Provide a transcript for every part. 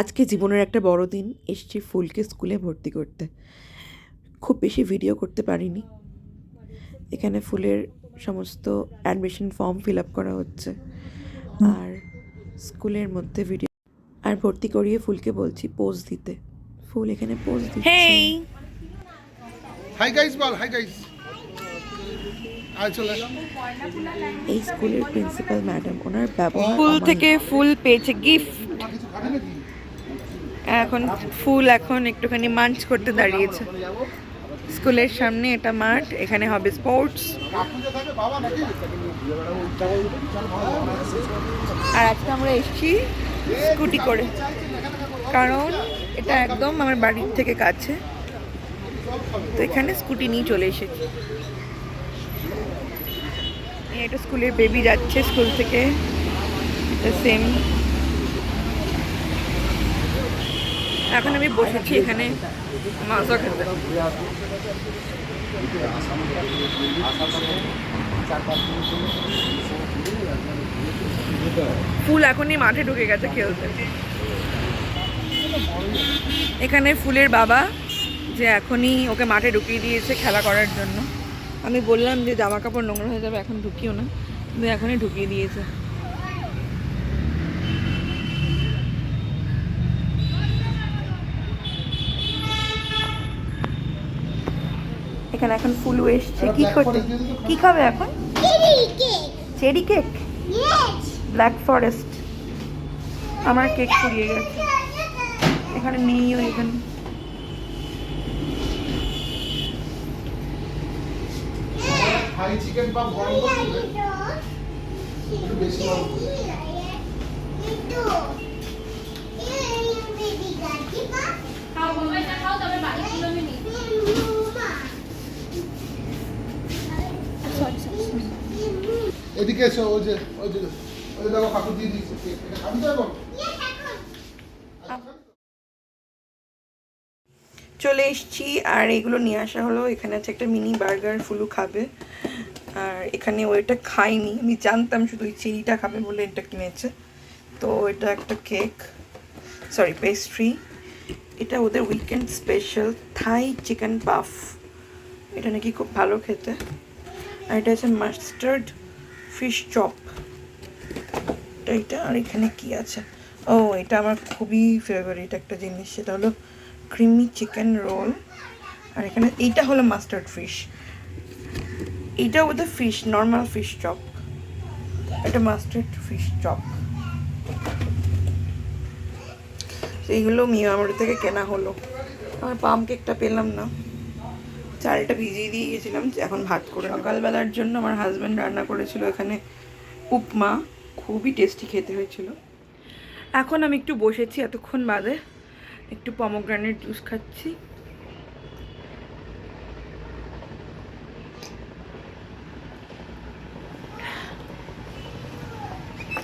আজকে জীবনের একটা বড় দিন এসছি ফুলকে স্কুলে ভর্তি করতে। খুব বেশি ভিডিও করতে পারিনি। এখানে ফুলের সমস্ত অ্যাডমিশন ফর্ম ফিল আপ করা হচ্ছে। আর স্কুলের মধ্যে ভিডিও আর ভর্তি করিয়ে ফুলকে বলছি পোজ দিতে। ফুল এখানে পোজ দিচ্ছে। হেই হাই গাইস বল হাই গাইস এই স্কুলের প্রিন্সিপাল ম্যাডাম ওনার ব্যবহার ফুল থেকে ফুল পেয়েছে গিফট এখন ফুল এখন একটুখানি মাঞ্চ করতে দাঁড়িয়েছে। স্কুলের সামনে এটা মাঠ, এখানে হবে স্পোর্টস আর আজকে আমরা এসেছি স্কুটি করে। কারণ এটা একদম আমার বাড়ির থেকে কাছে। তো এখানে স্কুটি নিয়ে চলে এসেছি। এটা স্কুলের বেবি যাচ্ছে স্কুল থেকে। সেম এখন আমি বসেছি এখানে মাছও খেতে। ফুল এখনই মাঠে ঢুকে গেছে খেলতে। এখানে ফুলের বাবা যে এখনই ওকে মাঠে ঢুকিয়ে দিয়েছে খেলা করার জন্য। আমি বললাম যে জামা কাপড় নোংরা হয়ে যাবে, এখন ঢুকিও না। কিন্তু এখনই ঢুকিয়ে দিয়েছে। এখানে এখন ফুলু এসছে কি করতে কি খাবে এখন চেরি কেক ব্ল্যাক ফরেস্ট আমার কেক ফুরিয়ে গেছে এখানে নেইও এখানে চিকেন পাপ গরম করে দিলে একটু বেশি গরম করে দিলে। এদিকে এসো, ওই যে ওই যে, ওই দেখো কাকু দিয়ে এখন? চলে এসছি, আর এগুলো নিয়ে আসা হলো। এখানে আছে একটা মিনি বার্গার, ফুলু খাবে। আর এখানে ও এটা খাইনি আমি জানতাম শুধু ওই চিনিটা খাবে বলে এটা কিনেছে। তো এটা একটা কেক সরি পেস্ট্রি এটা ওদের weekend special Thai chicken puff এটা নাকি খুব ভালো খেতে। আর এটা আছে মাস্টার্ড ফিশ চপ এইটা আর এখানে কি আছে? ও, এটা আমার খুবই ফেভারিট একটা জিনিস, সেটা হলো ক্রিমি চিকেন রোল আর এখানে, এইটা হলো মাস্টার্ড ফিশ এইটা ওদের ফিশ নর্মাল ফিশ চপ এটা মাস্টার্ড ফিশ চপ এইগুলো মিয়ামোর থেকে কেনা হলো। আমার পাম কেকটা পেলাম না। চালটা ভিজিয়ে দিয়ে গেছিলাম এখন ভাত করে সকালবেলার জন্য আমার হাজব্যান্ড রান্না করেছিল এখানে উপমা খুবই টেস্টি খেতে হয়েছিল। এখন আমি একটু বসেছি এতক্ষণ বাদে একটু পমোগ্রানেট জুস খাচ্ছি।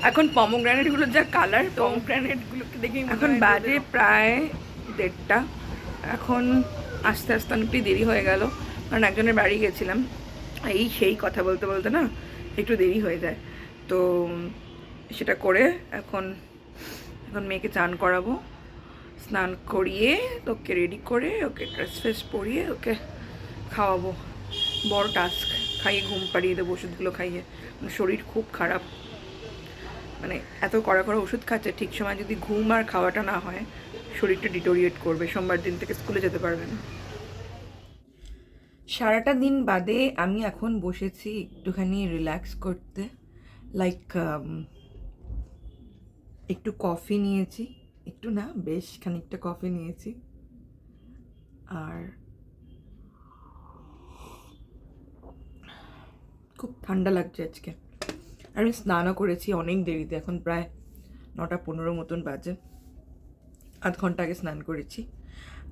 এখন পমোগ্রানেটগুলোর যা কালার পমোগ্রানেটগুলোকে দেখে এখন বাজে প্রায় দেড়টা। এখন আস্তে আস্তে অনেকটাই দেরি হয়ে গেল। কারণ একজনের বাড়ি গেছিলাম। এই সেই কথা বলতে বলতে না একটু দেরি হয়ে যায়। তো সেটা করে এখন এখন মেয়েকে চান করাবো। স্নান করিয়ে ওকে রেডি করে, ওকে ড্রেস ফ্রেস পরিয়ে, ওকে খাওয়াবো। বড় টাস্ক খাইয়ে ঘুম পাড়িয়ে দেবো ওষুধগুলো খাইয়ে। মানে শরীর খুব খারাপ। মানে এত কড়া কড়া ওষুধ খাচ্ছে, ঠিক সময় যদি ঘুম আর খাওয়াটা না হয় শরীরটা ডিটোরিয়েট করবে, সোমবার দিন থেকে স্কুলে যেতে পারবে না। সারাটা দিন বাদে আমি এখন বসেছি একটুখানি রিল্যাক্স করতে লাইক একটু কফি নিয়েছি, একটু না, বেশ খানিকটা কফি নিয়েছি। আর খুব ঠান্ডা লাগছে আজকে। আর আমি স্নানও করেছি অনেক দেরিতে, এখন প্রায় নটা পনেরো মতন বাজে। আধ ঘণ্টা আগে স্নান করেছি।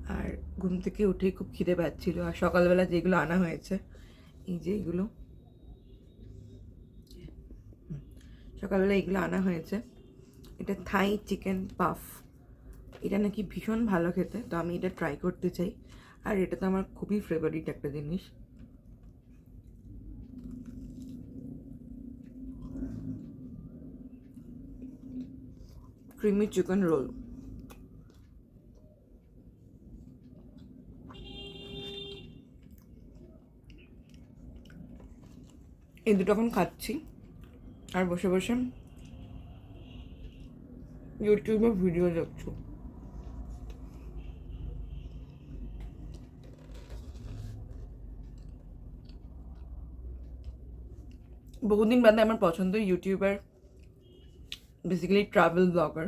আর ঘুম থেকে উঠেই খুব খিদে পাচ্ছিল। আর সকালবেলা যেগুলো আনা হয়েছে, এই যে এগুলো। সকালবেলা এগুলো আনা হয়েছে। এটা থাই চিকেন পাফ। এটা নাকি ভীষণ ভালো খেতে, তো আমি এটা ট্রাই করতে চাই। আর এটা তো আমার খুবই ফেভারিট একটা জিনিস। ক্রিমি চিকেন রোল এই দুটো এখন খাচ্ছি। আর বসে বসে ইউটিউবে ভিডিও দেখছ। বহুদিন বাদে আমার পছন্দ ইউটিউবার বেসিক্যালি ট্রাভেল ব্লগার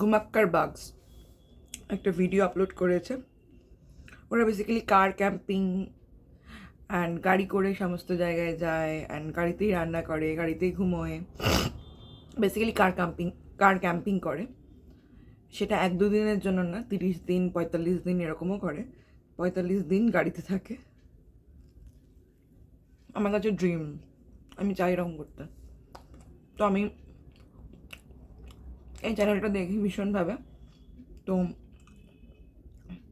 ঘুমাক্কার বাগস একটা ভিডিও আপলোড করেছে। ওরা বেসিক্যালি কার ক্যাম্পিং অ্যান্ড গাড়ি করে সমস্ত জায়গায় যায় অ্যান্ড গাড়িতেই রান্না করে, গাড়িতেই ঘুমোয়। Basically car camping car camping করে। সেটা এক দু দিনের জন্য না, তিরিশ দিন, পঁয়তাল্লিশ দিন এরকমও করে। পঁয়তাল্লিশ দিন গাড়িতে থাকে। আমার কাছে ড্রিম আমি চাই এরকম করতে। তো আমি এই চ্যানেলটা দেখি ভীষণভাবে। তো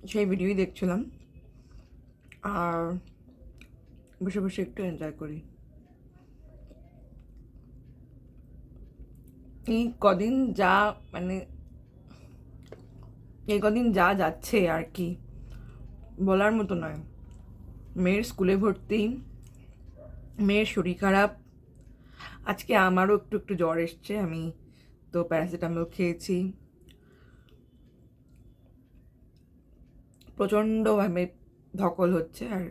সেই ভিডিওই দেখছিলাম। আর বসে বসে একটু এনজয় করি। এই কদিন যা মানে এই কদিন যা যাচ্ছে আর কি, বলার মতো নয়। মেয়ের স্কুলে ভর্তি, মেয়ের শরীর খারাপ, আজকে আমারও একটু একটু জ্বর এসছে, আমি তো প্যারাসিটামল খেয়েছি। প্রচণ্ডভাবে ধকল হচ্ছে আর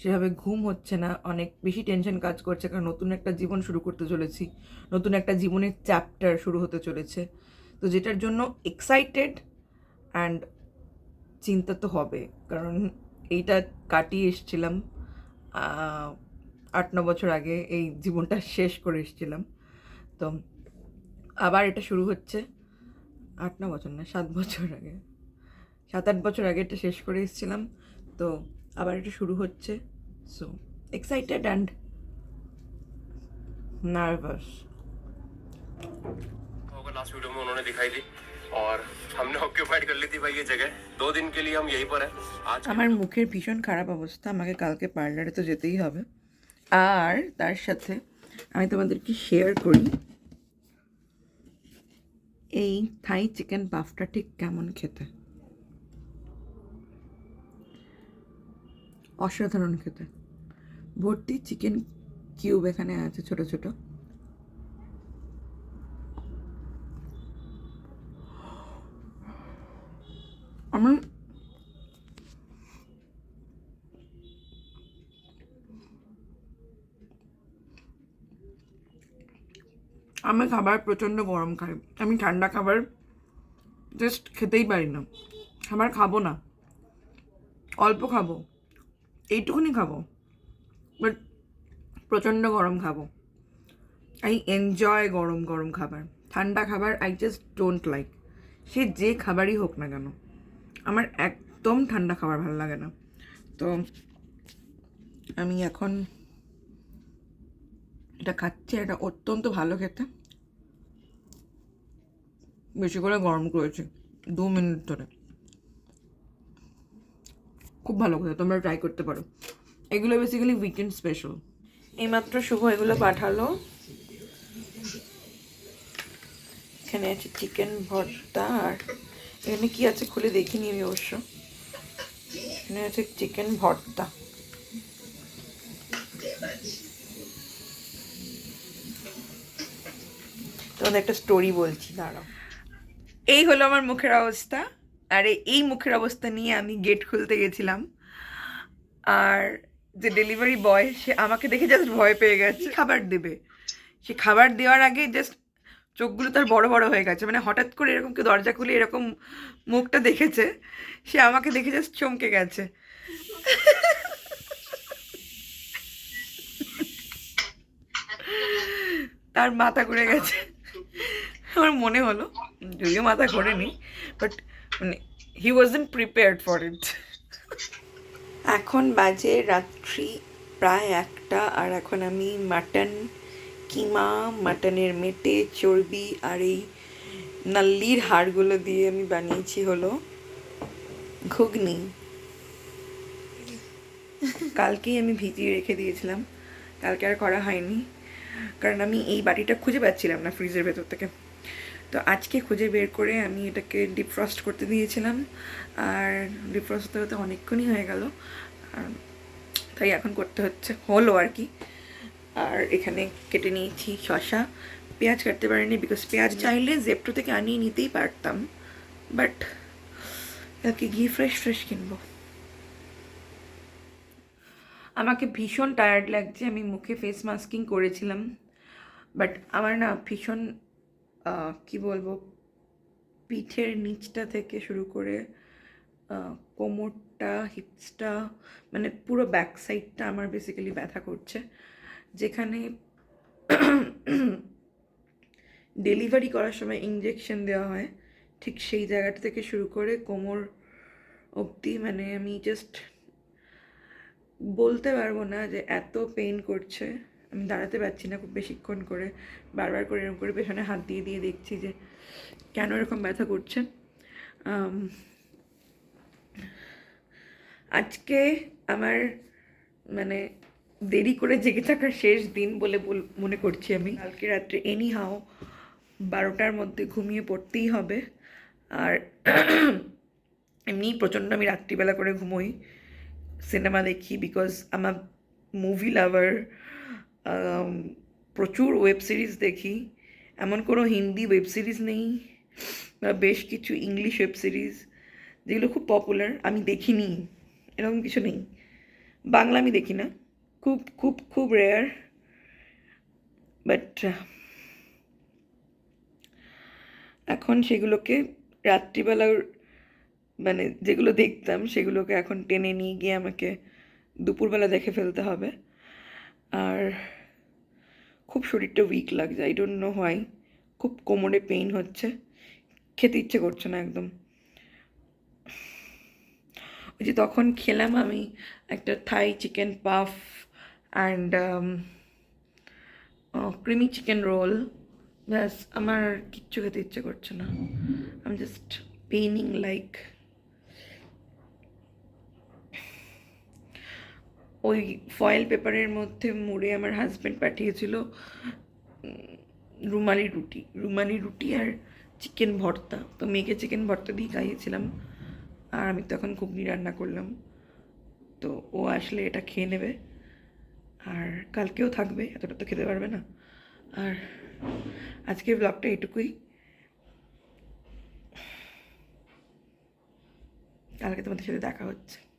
সেভাবে ঘুম হচ্ছে না, অনেক বেশি টেনশন কাজ করছে কারণ নতুন একটা জীবন শুরু করতে চলেছি, নতুন একটা জীবনের চ্যাপ্টার শুরু হতে চলেছে। তো যেটার জন্য এক্সাইটেড অ্যান্ড চিন্তা তো হবে, কারণ এইটা কাটিয়ে এসছিলাম আট, ন বছর আগে এই জীবনটা শেষ করে এসেছিলাম। তো আবার এটা শুরু হচ্ছে আট, ন বছর না, সাত বছর আগে, সাত, আট বছর আগে এটা শেষ করে এসেছিলাম। তো আবার এটা শুরু হচ্ছে সো এক্সাইটেড অ্যান্ড নার্ভাস होगा लास्ट वीडियो में उन्होंने दिखाई दी और हमने ऑक्यूपाइड कर ली थी भाई ये जगह दो दिन के लिए हम यहीं पर हैं आज আমার মুখের ভীষণ খারাপ অবস্থা আমাকে কালকে পার্লারে তো যেতেই হবে আর তার সাথে আমি তোমাদেরকে শেয়ার করি এই থাই চিকেন পাফটা ঠিক কেমন খেতে অসাধারণ খেতে। ভর্তি চিকেন কিউব এখানে আছে ছোট ছোট। আমি আমি খাবার প্রচণ্ড গরম খাই। আমি ঠান্ডা খাবার জাস্ট খেতেই পারি না। খাবার খাব না। অল্প খাব। এইটুকুনি খাব বাট প্রচণ্ড গরম খাব। আই এনজয় গরম গরম খাবার। ঠান্ডা খাবার আই জাস্ট ডোন্ট লাইক সে যে খাবারই হোক না কেন, আমার একদম ঠান্ডা খাবার ভালো লাগে না। তো আমি এখন এটা খাচ্ছি এটা অত্যন্ত ভালো খেতে। বেশি করে গরম করেছি, দু মিনিট ধরে। খুব ভালো কথা, তোমরা ট্রাই করতে পারো। এগুলো বেসিক্যালি উইকেন্ড স্পেশাল এইমাত্র শুভ, এগুলো পাঠালো। এখানে আছে চিকেন ভর্তা, আর এখানে কি আছে খুলে দেখিনি আমি অবশ্য। এখানে আছে চিকেন ভর্তা। তোমাদের একটা স্টোরি বলছি, দাঁড়াও। এই হলো আমার মুখের অবস্থা। আর এই- মুখের অবস্থা নিয়ে আমি গেট খুলতে গেছিলাম। আর যে ডেলিভারি বয় সে আমাকে দেখে জাস্ট ভয় পেয়ে গেছে। খাবার দেবে? সে খাবার দেওয়ার আগে জাস্ট চোখগুলো তার বড় বড় হয়ে গেছে। মানে হঠাৎ করে এরকম কেউ দরজা খুলে এরকম মুখটা দেখেছে, সে আমাকে দেখে জাস্ট চমকে গেছে। তার মাথা ঘুরে গেছে। আমার মনে হলো, যদিও মাথা ঘোরেনি বাট মানে he wasn't prepared for it এখন বাজে রাত্রি, প্রায় একটা, আর এখন আমি মাটন, কিমা, মাটনের মেটে, চর্বি আর এই নাল্লির হাড়গুলো দিয়ে আমি বানিয়েছি হলো ঘুগনি। কালকেই আমি ভিজিয়ে রেখে দিয়েছিলাম। কালকে আর করা হয়নি। কারণ আমি এই বাটিটা খুঁজে পাচ্ছিলাম না ফ্রিজের ভেতর থেকে। আজকে খুঁজে বের করে আমি এটাকে ডিপ ফ্রস্ট করতে দিয়েছিলাম। আর ডিপ ফ্রস্ট হতে হতে অনেকক্ষণই হয়ে গেল। আর তাই এখন করতে হচ্ছে, হলো আর কি। আর এখানে কেটে নিয়েছি শশা পেঁয়াজ কাটতে পারিনি বিকজ পেঁয়াজ চাইলে জেপ্টো থেকে আনিয়ে নিতেই পারতাম। বাট কালকে ঘি ফ্রেশ ফ্রেশ কিনবো। আমাকে ভীষণ টায়ার্ড লাগছে। আমি মুখে ফেস মাস্কিং করেছিলাম। বাট আমার না ভীষণ কি বলব, পিঠের নিচটা থেকে শুরু করে কোমরটা হিপসটা মানে পুরো ব্যাক সাইডটা আমার বেসিক্যালি ব্যথা করছে। যেখানে ডেলিভারি করার সময় ইঞ্জেকশন দেওয়া হয়, ঠিক সেই জায়গাটা থেকে শুরু করে কোমর অবধি মানে আমি জাস্ট বলতে পারব না যে এত পেইন করছে। আমি দাঁড়াতে পারছি না খুব বেশিক্ষণ করে, বারবার করে এরকম করে পেছনে হাত দিয়ে দিয়ে দেখছি যে কেন এরকম ব্যথা করছে। আজকে আমার মানে দেরি করে জেগে থাকার শেষ দিন বলে মনে করছি আমি। কালকে রাত্রে এনি হাও বারোটার মধ্যে ঘুমিয়ে পড়তেই হবে। আর এমনি প্রচণ্ড আমি রাত্রিবেলা করে ঘুমোই, সিনেমা দেখি বিকজ আমার মুভি লাভার প্রচুর ওয়েব সিরিজ দেখি। এমন কোনো হিন্দি ওয়েব সিরিজ নেই, বা বেশ কিছু ইংলিশ ওয়েব সিরিজ যেগুলো খুব পপুলার আমি দেখিনি, এরকম কিছু নেই। বাংলা আমি দেখি না, খুব খুব খুব রেয়ার বাট এখন সেগুলোকে রাত্রিবেলার মানে যেগুলো দেখতাম, সেগুলোকে এখন টেনে নিয়ে গিয়ে আমাকে দুপুরবেলা দেখে ফেলতে হবে। আর খুব শরীরটা উইক লাগছে আই ডোন্ট নো হোয়াই খুব কোমরে পেইন হচ্ছে, খেতে ইচ্ছে করছে না একদম। ওই যে তখন খেলাম আমি একটা Thai chicken puff and creamy chicken roll ব্যাস, আমার কিচ্ছু খেতে ইচ্ছে করছে না। আম জাস্ট পেইনিং লাইক ওই ফয়েল পেপারের মধ্যে মুড়ে আমার হাজব্যান্ড পাঠিয়েছিল রুমালি রুটি। রুমালি রুটি আর চিকেন ভর্তা। তো মেয়েকে চিকেন ভর্তা দিয়ে খাইয়েছিলাম আর আমি তখন ঘুগনি রান্না করলাম। তো ও আসলে এটা খেয়ে নেবে আর কালকেও থাকবে, এতটা তো খেতে পারবে না। আর আজকের ব্লগটা এটুকুই। কালকে তোমাদের সাথে দেখা হচ্ছে।